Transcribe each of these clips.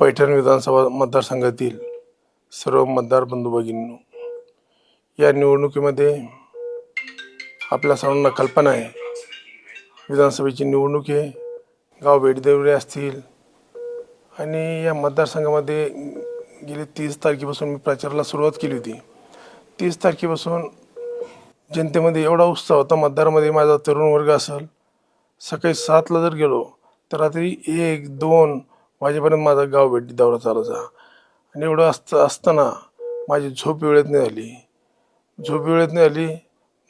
पैठण विधानसभा मतदारसंघातील सर्व मतदार बंधू भगिनींनो या निवडणुकीमध्ये आपल्या सर्वांना कल्पना आहे. विधानसभेची निवडणूक आहे. गाव भेटदेवरे असतील. आणि या मतदारसंघामध्ये गेले तीस तारखेपासून मी प्रचाराला सुरुवात केली होती. तीस तारखेपासून जनतेमध्ये एवढा उत्साह होता मतदारामध्ये माझा तरुण वर्ग असेल. सकाळी सातला जर गेलो तर रात्री एक दोन माझ्यापर्यंत माझा गाव भेटी दौरा चालायचा आणि एवढं असतं असताना माझी झोप वेळेत नाही झाली झोप वेळेत नाही आली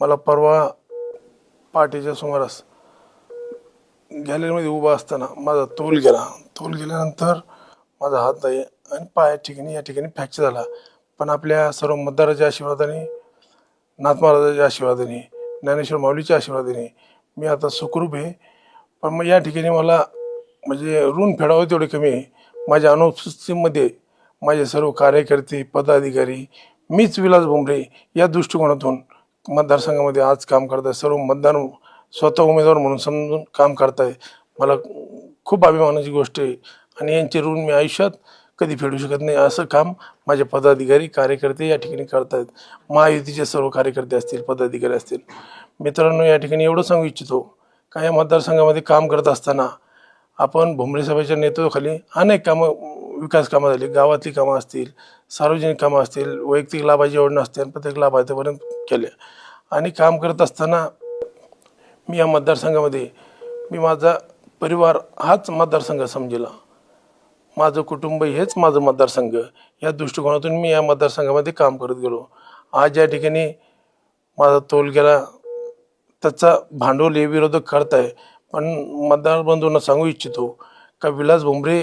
मला परवा पहाटेच्या सुमारास गॅलरीमध्ये उभा असताना माझा तोल गेला. तोल गेल्यानंतर माझा हात आहे आणि पाया ठिकाणी या ठिकाणी फ्रॅक्चर झाला. पण आपल्या सर्व मतदाराच्या आशीर्वादाने नाथ महाराजाच्या आशीर्वादाने ज्ञानेश्वर माऊलीच्या आशीर्वादाने मी आता सुखरूप आहे. पण मग या ठिकाणी मला म्हणजे ऋण फेडावं तेवढे कमी आहे. माझ्या अनुपस्थितीमध्ये माझे सर्व कार्यकर्ते पदाधिकारी मीच विलास भुमरे या दृष्टिकोनातून मतदारसंघामध्ये आज काम करत आहे. सर्व मतदार स्वतः उमेदवार म्हणून समजून काम करताय. मला खूप अभिमानाची गोष्ट आहे आणि यांचे ऋण मी आयुष्यात कधी फेडू शकत नाही असं काम माझे पदाधिकारी कार्यकर्ते या ठिकाणी करतायत. महायुतीचे सर्व कार्यकर्ते असतील पदाधिकारी असतील. मित्रांनो या ठिकाणी एवढं सांगू इच्छितो का या मतदारसंघामध्ये काम करत असताना आपण भुमरे सभेच्या नेतृत्वाखाली अनेक कामं विकास कामं झाली. गावातली कामं असतील सार्वजनिक कामं असतील वैयक्तिक लाभाची योजना असतील प्रत्येक लाभार्थीपर्यंत केल्या आणि काम करत असताना मी या मतदारसंघामध्ये मी माझा परिवार हाच मतदारसंघ समजेला. माझं कुटुंब हेच माझं मतदारसंघ. या दृष्टिकोनातून मी या मतदारसंघामध्ये काम करत गेलो. आज या ठिकाणी माझा तोल गेला त्याचा भांडवल हे विरोधक करताय पण मतदार बंधूंना सांगू इच्छितो का विलास भुमरे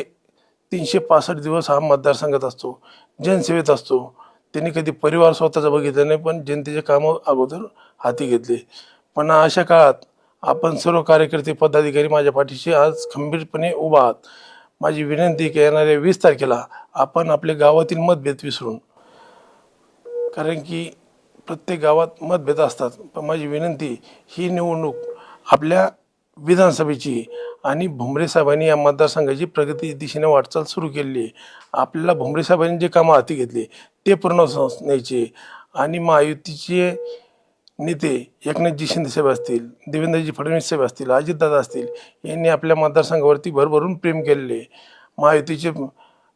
तीनशे पासष्ट दिवस हा मतदारसंघात असतो जनसेवेत असतो. त्यांनी कधी परिवार स्वतःचा बघितलं नाही पण जनतेचे कामं अगोदर हाती घेतले. पण अशा काळात आपण सर्व कार्यकर्ते पदाधिकारी माझ्या पाठीशी आज खंबीरपणे उभा आहात. माझी विनंती की येणाऱ्या वीस तारखेला आपण आपल्या गावातील मतभेद विसरून कारण की प्रत्येक गावात मतभेद असतात. पण माझी विनंती ही निवडणूक आपल्या विधानसभेची आणि भुमरे साहेबांनी या मतदारसंघाची प्रगती दिशेने वाटचाल सुरू केलेली आहे आपल्याला भुमरे साहेबांनी जे कामं हाती घेतले ते पूर्ण न्यायचे. आणि महायुतीचे नेते एकनाथजी शिंदेसाहेब असतील देवेंद्रजी फडणवीस साहेब असतील अजितदादा असतील यांनी आपल्या मतदारसंघावरती भरभरून प्रेम केलेले महायुतीचे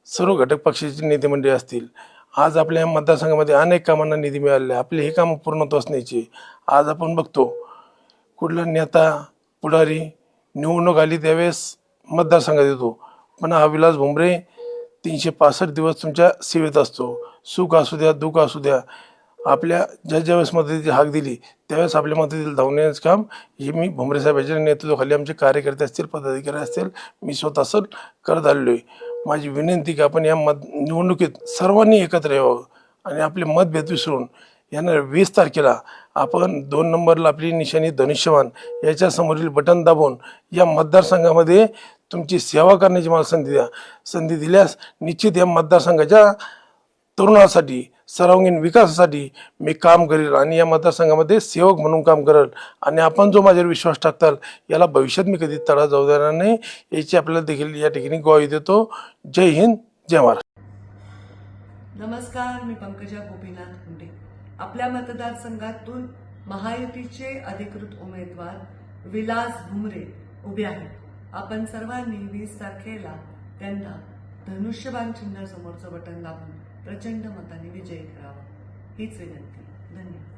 सर्व घटक पक्षाचे नेते मंडळी असतील. आज आपल्या मतदारसंघामध्ये अनेक कामांना निधी मिळाले आपले हे कामं पूर्णत्वास न्यायचे. आज आपण बघतो कुठला नेता पुढारी निवडणूक आली त्यावेळेस मतदारसंघात येतो. पण हा विलास भुमरे तीनशे पासष्ट दिवस तुमच्या सेवेत असतो. सुख असू द्या दुःख असू द्या. आपल्या ज्या ज्यावेळेस मदतीची हाक दिली त्यावेळेस आपल्या मदतीला धावण्याचं काम हे मी भुमरे साहेबांच्या नेतृत्वाखाली आमचे कार्यकर्ते असतील पदाधिकारी असतील मी स्वतः सर करत आलेलो आहे. माझी विनंती की आपण या मत निवडणुकीत सर्वांनी एकत्र यावं आणि आपले मतभेद विसरून येणार वीस तारखेला आपण दोन नंबरला आपली निशाणी धनुष्यवान याच्यासमोरील बटन दाबून या मतदारसंघामध्ये तुमची सेवा करण्याची मला संधी द्या. संधी दिल्यास निश्चित या मतदारसंघाच्या तरुणासाठी सर्वांगीण विकासासाठी मी काम करेल आणि या मतदारसंघामध्ये सेवक म्हणून काम करेल. आणि आपण जो माझ्यावर विश्वास टाकताल याला भविष्यात मी कधी तडा जाऊ देणार नाही याची आपल्याला देखील या ठिकाणी ग्वाही देतो. जय हिंद जय महाराष्ट्र. नमस्कार मी पंकजा गोपीनाथ कुंडे आपल्या मतदारसंघातून महायुतीचे अधिकृत उमेदवार विलास भुमरे उभे आहेत. आपण सर्वांनी वीस तारखेला त्यांना धनुष्यबाण चिन्ह समोरचं बटन दाबून प्रचंड मताने विजयी करावा. हीच विनंती. धन्यवाद.